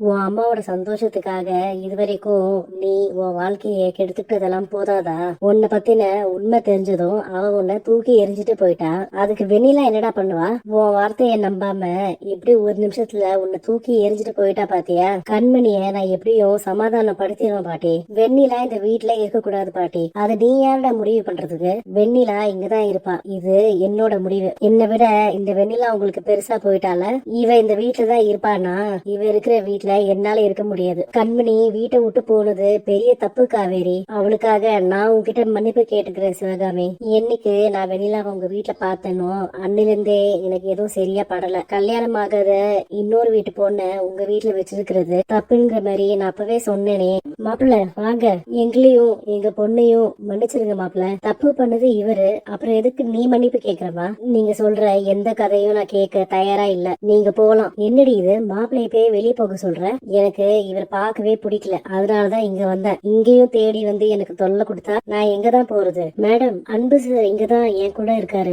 உன் அம்மாவோட சந்தோஷத்துக்காக இதுவரைக்கும் நீ உன் வாழ்க்கையை கெடுத்துக்கிட்டதெல்லாம் போதாதா? உன்னை பத்தின உண்மை தெரிஞ்சதும் அவ உன்னை தூக்கி எரிஞ்சிட்டு போயிட்டா. அதுக்கு வெண்ணிலா என்னடா பண்ணுவா? உன் வார்த்தையை நம்பாம எப்படி ஒரு நிமிஷத்துல உன்னை தூக்கி எரிஞ்சிட்டு போயிட்டா பாத்தியா? கண்மணிய நான் எப்படியும் சமாதானம் படுத்திடுவேன் பாட்டி. வெண்ணிலா இந்த வீட்டுல இருக்க கூடாது பாட்டி. அதை நீ யாரடா முடிவு பண்றதுக்கு? வெண்ணிலா இங்கதான் இருப்பா. இது என்னோட முடிவு. என்னை விட இந்த வெண்ணிலா உங்களுக்கு பெருசா போயிட்டால இவ இந்த வீட்டுலதான் இருப்பானா? இவ இருக்கிற வீட்டுல என்னால இருக்க முடியாது. கண்மணி வீட்டை விட்டு போனது பெரிய தப்பு காவேரி. அவளுக்காக நான் உன்கிட்ட மன்னிப்பு கேட்டுக்கிறேன் சிவகாமி. என்னைக்கு நான் வெளியில உங்க வீட்டுல பார்த்தேனோ அன்னிலிருந்தே எனக்கு எதுவும் சரியா படல. கல்யாணம் ஆகாத இன்னொரு வீட்டு பொண்ண உங்க வீட்டுல வச்சிருக்கிறது தப்புங்கிற மாதிரி நான் அப்பவே சொன்னேனே. மாப்பிள்ள வாங்க. எங்களையும் எங்க பொண்ணையும் மன்னிச்சிருங்க மாப்பிள்ள. தப்பு பண்ணது இவரு. அப்புறம் எதுக்கு நீ மன்னிப்பு கேக்குறமா? நீங்க சொல்ற எந்த கதையும் நான் கேட்க தயாரா இல்ல. நீங்க போலாம். என்னடி இது? மாப்பிள்ளைய போய் வெளியே போக சொல்ற எனக்கு இவர் பார்க்கவே பிடிக்கல. அதனாலதான் இங்க வந்தேன். இங்கேயும் தேடி வந்து எனக்கு தொல்லை கொடுத்தா நான் எங்க தான் போறது? மேடம் அன்பு சார் இங்கதான் என் கூட இருக்காரு.